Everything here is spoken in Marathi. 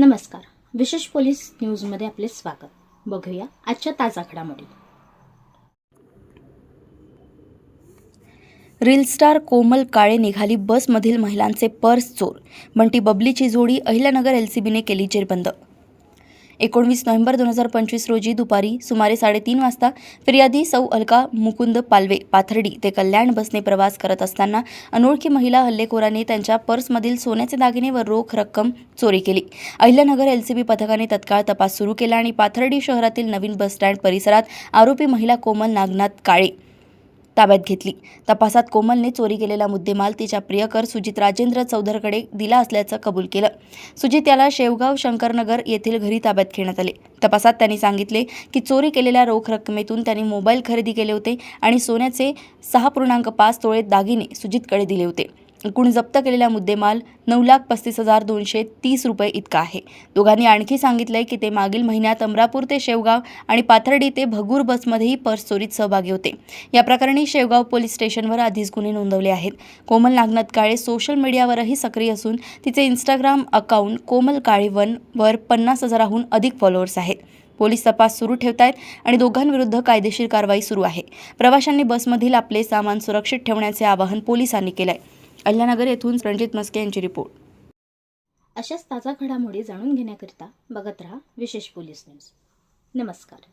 नमस्कार. विशेष पोलीस न्यूजमध्ये आपले स्वागत. बघूया आजच्या ताजा घडामोडी. रील स्टार कोमल काळे निघाली बसमधील महिलांचे पर्स चोर. बंटी बबलीची जोडी अहिल्यानगर एलसीबीने केली जेरबंद. एकोणवीस नोव्हेंबर दोन हजार पंचवीस रोजी दुपारी सुमारे साडेतीन वाजता फिर्यादी सौ अलका मुकुंद पालवे पाथर्डी ते कल्याण बसने प्रवास करत असताना अनोळखी महिला हल्लेखोराने त्यांच्या पर्समधील सोन्याचे दागिने व रोख रक्कम चोरी केली. अहिल्यानगर एलसीबी पथकाने तत्काळ तपास सुरू केला आणि पाथर्डी शहरातील नवीन बस स्टँड परिसरात आरोपी महिला कोमल नागनाथ काळे ताब्यात घेतली. तपासात कोमलने चोरी केलेला मुद्देमाल तिच्या प्रियकर सुजित राजेंद्र चौधरकडे दिला असल्याचं कबूल केलं. सुजित याला शेवगाव शंकरनगर येथील घरी ताब्यात घेण्यात आले. तपासात त्यांनी सांगितले की चोरी केलेल्या रोख रकमेतून त्यांनी मोबाईल खरेदी केले होते आणि सोन्याचे सहा पूर्णांक पाच तोळे दागिने सुजितकडे दिले होते. एकूण जप्त केलेला मुद्देमाल नऊ लाख पस्तीस हजार दोनशे तीस रुपये इतका आहे. दोघांनी आणखी सांगितलंय की ते मागील महिन्यात अमरापूर ते शेवगाव आणि पाथर्डी ते भगूर बसमध्येही पर्स चोरीत सहभागी होते. या प्रकरणी शेवगाव पोलीस स्टेशनवर आधीच गुन्हे नोंदवले आहेत. कोमल नागनाथ काळे सोशल मीडियावरही सक्रिय असून तिचे Instagram account Komal Kale one वर पन्नास हजाराहून अधिक फॉलोअर्स आहेत. पोलीस तपास सुरू ठेवत आहेत आणि दोघांविरुद्ध कायदेशीर कारवाई सुरू आहे. प्रवाशांनी बसमधील आपले सामान सुरक्षित ठेवण्याचे आवाहन पोलिसांनी केलं आहे अहिल्यानगर येथून रणजित मस्के यांची रिपोर्ट. अशाच ताजा घडामोडी जाणून घेण्याकरिता बघत रहा विशेष पोलीस न्यूज. नमस्कार.